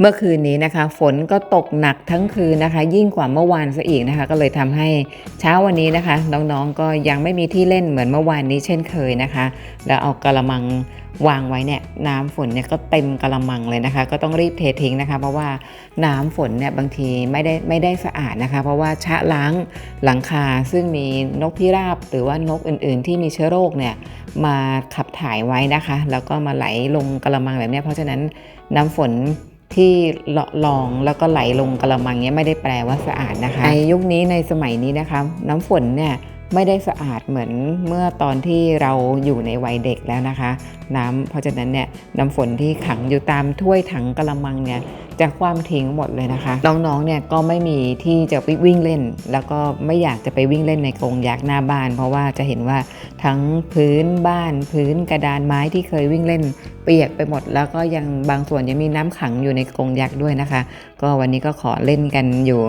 เมื่อคืนนี้นะคะ ฝนก็ตกหนักทั้งคืนนะคะ ยิ่งกว่าเมื่อวานซะอีกนะคะ ก็เลยทำให้เช้าวันนี้นะคะ น้องๆก็ยังไม่มีที่เล่นเหมือนเมื่อวานนี้เช่นเคยนะคะ แล้วเอากระมังวางไว้เนี่ยน้ำฝนเนี่ยก็เต็มกระมังเลยนะคะ ก็ต้องรีบเททิ้งนะคะ เพราะว่าน้ำฝนเนี่ยบางทีไม่ได้ไม่ได้สะอาดนะคะ เพราะว่าชะล้างหลังคาซึ่งมีนกพิราบ หรือว่านกอื่น ๆ ที่มีเชื้อโรคเนี่ยมาขับถ่ายไว้นะคะ แล้วก็มาไหลลงกระมังแบบนี้เพราะฉะนั้นน้ำฝน ที่ละลองแล้วก็ไหลลงกระมังเนี้ยไม่ได้แปลว่าสะอาดนะคะในยุคนี้ในสมัยนี้นะคะ น้ำฝนเนี่ย ไม่ได้สะอาดเหมือนเมื่อตอนที่เราอยู่ในวัยเด็กแล้วนะคะ น้ำเพราะฉะนั้นเนี่ยน้ำฝนที่ขังอยู่ตามถ้วยถังกระมังเนี่ยจะคว่ำทิ้งหมดเลยนะคะ น้องๆเนี่ยก็ไม่มีที่จะไปวิ่งเล่น แล้วก็ไม่อยากจะไปวิ่งเล่นในกรงยักษ์หน้าบ้าน เพราะว่าจะเห็นว่าทั้งพื้นบ้าน พื้นกระดานไม้ที่เคยวิ่งเล่น เปียกไปหมด แล้วก็ยังบางส่วนยังมีน้ำขังอยู่ในกรงยักษ์ด้วยนะคะ ก็วันนี้ก็ขอเล่นกันอยู่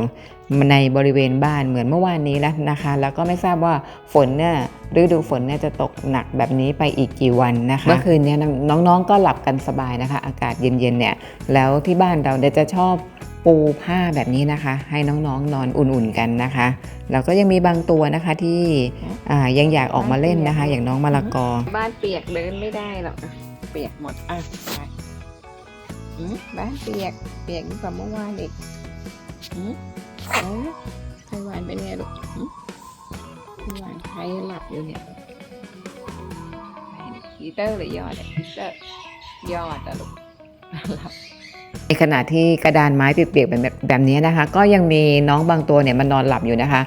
ในบริเวณบ้านเหมือนเมื่อวานนี้แล้วนะคะ แล้วก็ไม่ทราบว่าฝนเนี่ยฤดูฝนเนี่ยจะตกหนักแบบนี้ไปอีกกี่วันนะคะเมื่อคืนเนี้น้องๆก็หลับกันสบายนะคะ อากาศเย็นๆเนี่ยแล้วที่บ้านเราเนี่ยจะชอบปูผ้าแบบนี้นะคะ ให้น้องๆนอนอุ่นๆกันนะคะแล้วก็ยังมีบางตัวนะคะที่ยังอยากออกมาเล่นนะคะ อย่างน้องมะละกอ บ้านเปียกเดินไม่ได้หรอกเปียกหมดอะบ้านเปียกเปียกยิ่งกว่าเมื่อวานอีก ไต้หวันเป็นไงลูกไต้หวันใครหลับอยู่เนี่ยอีเตอร์หรือยอดอะอีเตอร์ยอดอะลูกหลับในขณะที่กระดานไม้เปียกๆแบบแบบนี้นะคะ ก็ยังมีน้องบางตัวเนี่ยมันนอนหลับอยู่นะคะ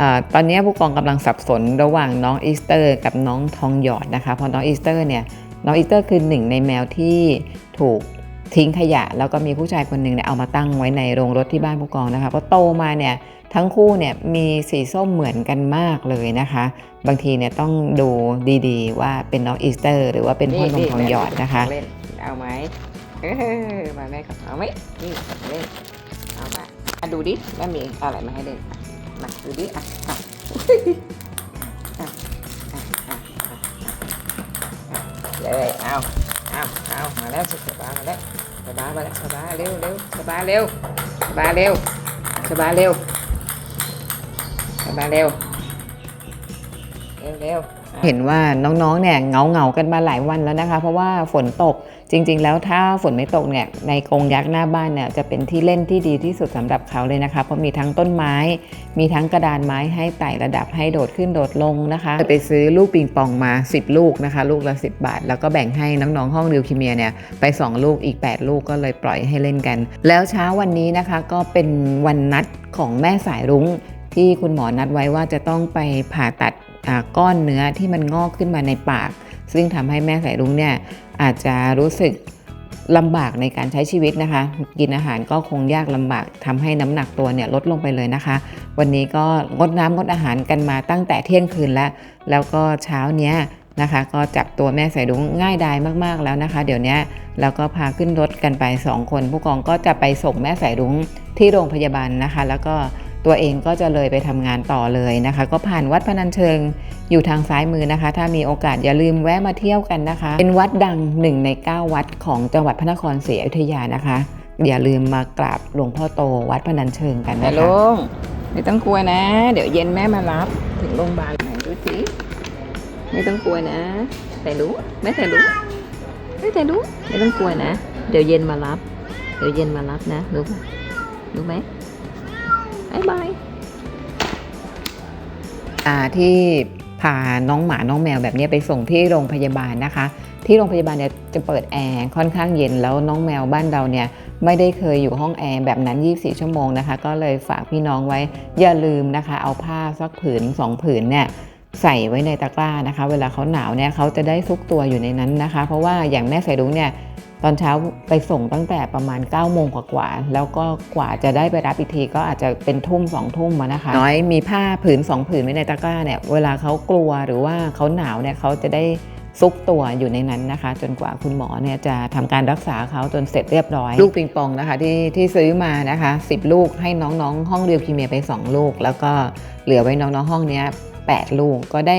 อาตอนนี้ผู้กองกำลังสับสนระหว่างน้องอีสเตอร์ กับน้องทองหยอดนะคะเพราะน้องอีสเตอร์เนี่ยน้องอีสเตอร์คือหนึ่งในแมวที่ถูก ทิ้งขยะ แล้วก็มีผู้ชายคนหนึ่งเนี่ยเอามาตั้งไว้ในโรงรถที่บ้านผู้กองนะคะพอโตมาเนี่ยทั้งคู่เนี่ยมีสีส้มเหมือนกันมากเลยนะคะ บางทีเนี่ยต้องดูดีๆ ว่าเป็นน้องอีสเตอร์ หรือว่าเป็นพ่อนมทองหยอดนะคะเอาไหมเออมาแม่กับเอาไหมนี่เล่นเอามาดูดิแม่มีอะไรมาให้เล่นมาดูดิอะอะเลยเอาเอาเอามาแล้วสบายมาแล้ว สบายมาแล้วสบายเร็วเร็วสบายเร็วสบายเร็วสบายเร็วสบายเร็วเร็วเร็ว เห็นว่าน้องๆ เนี่ยเงาเงากันมาหลายวันแล้วนะคะ เพราะว่าฝนตกจริง ๆ แล้วถ้าฝนไม่ตกเนี่ยในกรงยักษ์หน้าบ้านเนี่ยจะเป็นที่เล่นที่ดีที่สุดสำหรับเขาเลยนะคะ เพราะมีทั้งต้นไม้ มีทั้งกระดานไม้ให้ไต่ระดับให้โดดขึ้นโดดลงนะคะไปซื้อลูกปิงปองมา 10 ลูกนะคะ ลูกละ 10 บาท แล้วก็แบ่งให้น้องๆห้องดิวคิเมียเนี่ยไป 2 ลูกอีก 8 ลูกก็เลยปล่อยให้เล่นกัน แล้วเช้าวันนี้นะคะก็เป็นวันนัดของแม่สายรุ้งที่คุณหมอนัดไว้ว่าจะต้องไปผ่าตัด ก้อนเนื้อที่มันงอกขึ้นมาในปาก ซึ่งทำให้แม่สายรุ้งเนี่ยอาจจะรู้สึกลำบากในการใช้ชีวิตนะคะ กินอาหารก็คงยากลำบากทำให้น้ำหนักตัวเนี่ยลดลงไปเลยนะคะ วันนี้ก็งดน้ำงดอาหารกันมาตั้งแต่เที่ยงคืนแล้ว แล้วก็เช้าเนี้ยนะคะ ก็จับตัวแม่สายรุ้งง่ายดายมากๆแล้วนะคะ เดี๋ยวนี้ยแล้วก็พาขึ้นรถกันไปสองคน ผู้กองก็จะไปส่งแม่สายรุ้งที่โรงพยาบาลนะคะ แล้วก็ ตัวเองก็จะเลยไปทำงานต่อเลยนะคะ ก็ผ่านวัดพนัญเชิงอยู่ทางซ้ายมือนะคะ ถ้ามีโอกาสอย่าลืมแวะมาเที่ยวกันนะคะ เป็นวัดดังหนึ่งใน 9 วัดของจังหวัดพระนครศรีอยุธยานะคะ อย่าลืมมากราบหลวงพ่อโตวัดพนัญเชิงกันแต่นะคะลุงไม่ต้องกลัวนะ เดี๋ยวเย็นแม่มารับถึงโรงพยาบาลไหนดูสิไม่ต้องกลัวนะ แต่รู้แม่แต่รู้ไม่แต่รู้ไม่ต้องกลัวนะ เดี๋ยวเย็นมารับ เดี๋ยวเย็นมารับนะรู้ปะรู้ไหม บายบายที่พาน้องหมาน้องแมวแบบนี้ไปส่งที่โรงพยาบาลนะคะ ที่โรงพยาบาลเนี่ยจะเปิดแอร์ค่อนข้างเย็นแล้วน้องแมวบ้านเราเนี่ยไม่ได้เคยอยู่ห้องแอร์แบบนั้น 24 ชั่วโมงนะคะ ก็เลยฝากพี่น้องไว้อย่าลืมนะคะ เอาผ้าสักผืน 2 ผืนเนี่ย ใส่ไว้ในตะกร้านะคะ เวลาเขาหนาวเนี่ยเขาจะได้ซุกตัวอยู่ในนั้นนะคะ เพราะว่าอย่างแม่ใส่ดุ้งเนี่ยตอนเช้าไปส่งตั้งแต่ประมาณ9ก้าโมงกว่าๆแล้วก็กว่าจะได้ไปรับอีกทีก็อาจจะเป็นทุ่มสองทุ่มมานะคะ น้อยมีผ้าผืนสองผืนไว้ในตะกร้าเนี่ยเวลาเขากลัวหรือว่าเขาหนาวเนี่ยเขาจะได้ซุกตัวอยู่ในนั้นนะคะ จนกว่าคุณหมอเนี่ยจะทำการรักษาเขาจนเสร็จเรียบร้อย ลูกปิงปองนะคะที่ที่ซื้อมานะคะ 10 ลูกให้น้องๆ ห้องเรียวคีเมียไป 2 ลูก แล้วก็เหลือไว้น้องๆห้องเนี้ย 8 ลูกก็ได้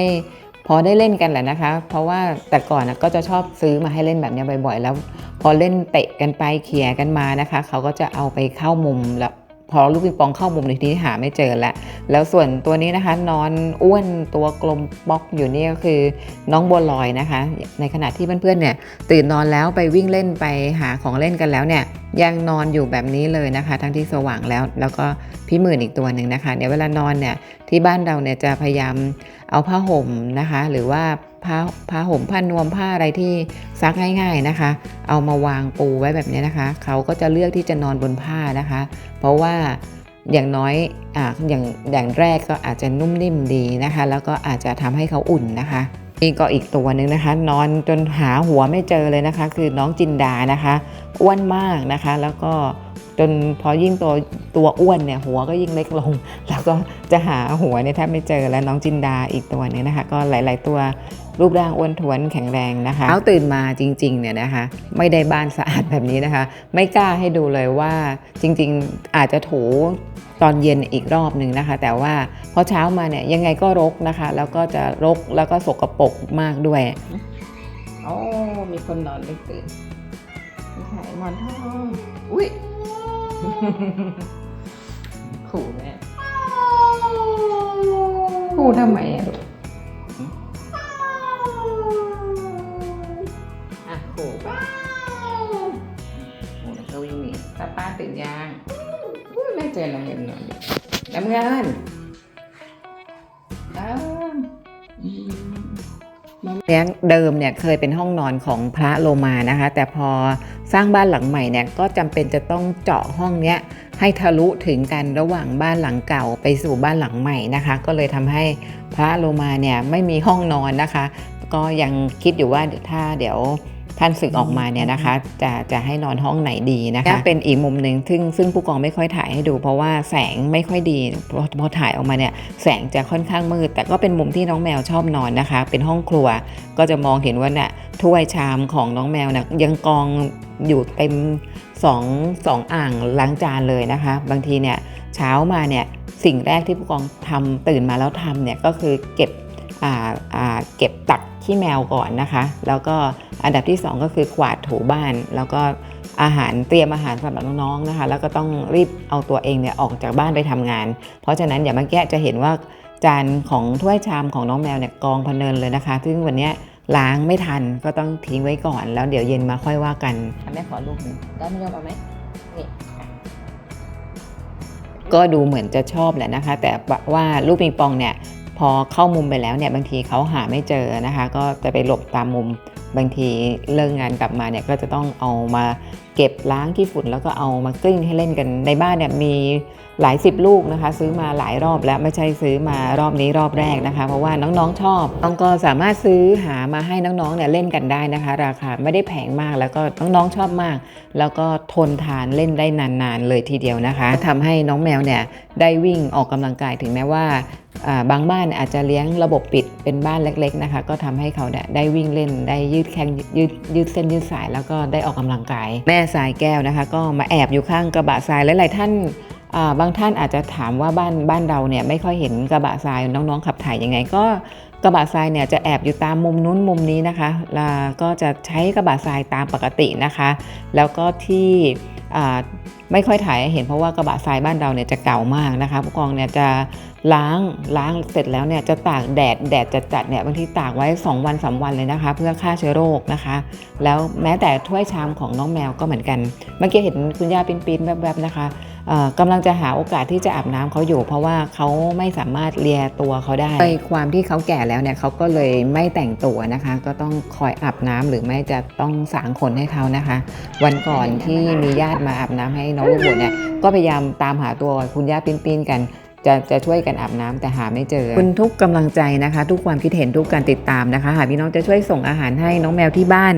พอได้เล่นกันแหละนะคะ เพราะว่าแต่ก่อนนะก็จะชอบซื้อมาให้เล่นแบบนี้บ่อยๆ แล้ว พอเล่นเตะกันไปเขี่ยกันมานะคะ เขาก็จะเอาไปเข้ามุมแล้ว พอลูกปิงปองเข้ามุมในที่หาไม่เจอแล้ว แล้วส่วนตัวนี้นะคะนอนอ้วนตัวกลมป๊อกอยู่นี่ก็คือน้องบัวลอยนะคะ ในขณะที่เพื่อนๆเนี่ยตื่นนอนแล้วไปวิ่งเล่นไปหาของเล่นกันแล้วเนี่ยยังนอนอยู่แบบนี้เลยนะคะ ทั้งที่สว่างแล้ว แล้วก็พี่หมื่นอีกตัวหนึ่งนะคะเดี๋ยวเวลานอนเนี่ยที่บ้านเราเนี่ยจะพยายามเอาผ้าห่มนะคะ หรือว่า ผ้าผ้าห่มผ้านวมผ้าอะไรที่ซักง่ายๆนะคะ เอามาวางปูไว้แบบนี้นะคะ เขาก็จะเลือกที่จะนอนบนผ้านะคะ เพราะว่าอย่างน้อยอ่าอย่างอย่างแรกก็อาจจะนุ่มนิ่มดีนะคะ แล้วก็อาจจะทำให้เขาอุ่นนะคะนี่ก็อีกตัวหนึ่งนะคะ นอนจนหาหัวไม่เจอเลยนะคะ คือน้องจินดานะคะอ้วนมากนะคะ แล้วก็จนพอยิ่งตัวตัวอ้วนเนี่ยหัวก็ยิ่งเล็กลง แล้วก็จะหาหัวเนี่ยแทบไม่เจอแล้วน้องจินดาอีกตัวนึงนะคะ ก็หลาย ๆ ตัว รูปร่างอ้วนท้วนแข็งแรงนะคะเช้าตื่นมาจริงๆเนี่ยนะคะไม่ได้บ้านสะอาดแบบนี้นะคะ ไม่กล้าให้ดูเลยว่าจริงๆอาจจะถูตอนเย็นอีกรอบหนึ่งนะคะ แต่ว่าพอเช้ามาเนี่ยยังไงก็รกนะคะ แล้วก็จะรกแล้วก็สกปรกมากด้วยโอ้มีคนนอนไม่ตื่นมีไข่หมอนทองอุ้ยขู่แม่ขู่ทำไมอะลูก เนี้ยเดิมเนี่ยเคยเป็นห้องนอนของพระโลมานะคะ แต่พอสร้างบ้านหลังใหม่เนี่ยก็จำเป็นจะต้องเจาะห้องเนี้ยให้ทะลุถึงกันระหว่างบ้านหลังเก่าไปสู่บ้านหลังใหม่นะคะ ก็เลยทำให้พระโลมาเนี่ยไม่มีห้องนอนนะคะ ก็ยังคิดอยู่ว่าถ้าเดี๋ยว ท่านศึกออกมาเนี่ยนะคะจะจะให้นอนห้องไหนดีนะคะเป็นอีกมุมหนึ่งซึ่งซึ่งผู้กองไม่ค่อยถ่ายให้ดู เพราะว่าแสงไม่ค่อยดีพอพอถ่ายออกมาเนี่ยแสงจะค่อนข้างมืด แต่ก็เป็นมุมที่น้องแมวชอบนอนนะคะ เป็นห้องครัวก็จะมองเห็นว่าน่ะถ้วยชามของน้องแมวน่ะยังกองอยู่เต็มสองสองอ่างล้างจานเลยนะคะ บางทีเนี่ยเช้ามาเนี่ยสิ่งแรกที่ผู้กองทำตื่นมาแล้วทำเนี่ยก็คือเก็บอ่าอ่า เก็บตักขี้แมวก่อนนะคะ แล้วก็อันดับที่สองก็คือกวาดถูบ้าน แล้วก็อาหารเตรียมอาหารสำหรับน้องๆนะคะ แล้วก็ต้องรีบเอาตัวเองเนี่ยออกจากบ้านไปทำงาน เพราะฉะนั้นอย่างเมื่อกี้จะเห็นว่าจานของถ้วยชามของน้องแมวเนี่ยกองพะเนินเลยนะคะ ซึ่งวันเนี้ยล้างไม่ทันก็ต้องทิ้งไว้ก่อน แล้วเดี๋ยวเย็นมาค่อยว่ากันอะแม่ขอลูกหนึ่งได้ไม่ยอมเอาไหมนี่อะก็ดูเหมือนจะชอบแหละนะคะ แต่ว่าลูกปิงปองเนี่ยพ อเข้ามุมไปแล้วเนี่ยบางทีเขาหาไม่เจอนะคะ ก็จะไปหลบตามมุมบางทีเลิกงานกลับมาเนี่ยก็จะต้องเอามาเก็บล้างขี้ฝุ่นแล้วก็เอามากลิ้งให้เล่นกันในบ้านเนี่ยมีหลายสิบลูกนะคะ ซื้อมาหลายรอบแล้วไม่ใช่ซื้อมารอบนี้รอบแรกนะคะ เพราะว่าน้องๆชอบน้องก็สามารถซื้อหามาให้น้องๆเนี่ยเล่นกันได้นะคะ ราคาไม่ได้แพงมากแล้วก็น้องๆชอบมาก แล้วก็ทนทานเล่นได้นานๆเลยทีเดียวนะคะทำให้น้องแมวเนี่ยได้วิ่งออกกำลังกายถึงแม้ว่า บางบ้านอาจจะเลี้ยงระบบปิดเป็นบ้านเล็กๆนะคะ ก็ทำให้เขาได้วิ่งเล่นได้ยืดแข้งยืดยืดเส้นยืดสายแล้วก็ได้ออกกำลังกาย แม่สายแก้วนะคะ ก็มาแอบอยู่ข้างกระบะทรายหลายๆท่านาบางท่านอาจจะถามว่าบ้านบ้านเราเนี่ยไม่ค่อยเห็นกระบะทรายน้องๆขับถ่ายยังไง ก็กระบะทรายเนี่ยจะแอบอยู่ตามมุมนู้นมุมนี้นะคะแล้วก็จะใช้กระบะทรายตามปกตินะคะ แล้วก็ที่ ไม่ค่อยถ่ายหเห็นเพราะว่ากระบะทรายบ้านเราเนี่ยจะเก่ามากนะคะผู้กองเนี่ยจะล้างล้างเสร็จแล้วเนี่ยจะตากแดดแดดจะจัดๆเนี่ยบางทีตากไว้ 2 วัน3วันเลยนะคะ เพื่อฆ่าเชื้อโรคนะคะ แล้วแม้แต่ถ้วยชามของน้องแมวก็เหมือนกันเมื่อกี้เห็นคุณย่าปิ้นปิ้นๆแวบๆนะคะ กำลังจะหาโอกาสที่จะอาบน้ำเขาอยู่ เพราะว่าเขาไม่สามารถเลียตัวเขาได้ในความที่เขาแก่แล้วเนี่ยเขาก็เลยไม่แต่งตัวนะคะ ก็ต้องคอยอาบน้ำหรือไม่จะต้องสางขนให้เขานะคะ วันก่อนที่มีญาติมาอาบน้ำให้น้องลูกบุญเนี่ยก็พยายามตามหาตัวคุณย่าปีนปิ้นๆกัน จะจะช่วยกันอาบน้ำแต่หาไม่เจอ คุณทุกกำลังใจนะคะ ทุกความคิดเห็นทุกการติดตามนะคะ หากพี่น้องจะช่วยส่งอาหารให้น้องแมวที่บ้าน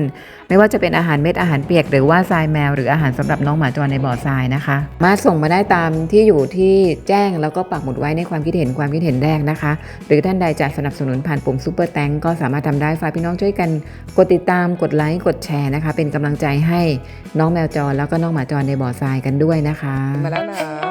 ไม่ว่าจะเป็นอาหารเม็ดอาหารเปียก หรือว่าทรายแมว หรืออาหารสำหรับน้องหมาจรในบ่อทรายนะคะมาส่งมาได้ตามที่อยู่ที่แจ้งแล้วก็ปักหมุดไว้ในความคิดเห็นความคิดเห็นแรกนะคะ หรือท่านใดจะสนับสนุนผ่านปุ่มซุปเปอร์แตงก็สามารถทำได้ฝากพี่น้องช่วยกัน กดติดตามกดไลค์กดแชร์นะคะ เป็นกำลังใจให้น้องแมวจรแล้วก็น้องหมาจรในบ่อทรายกันด้วยนะคะ มาแล้วนะ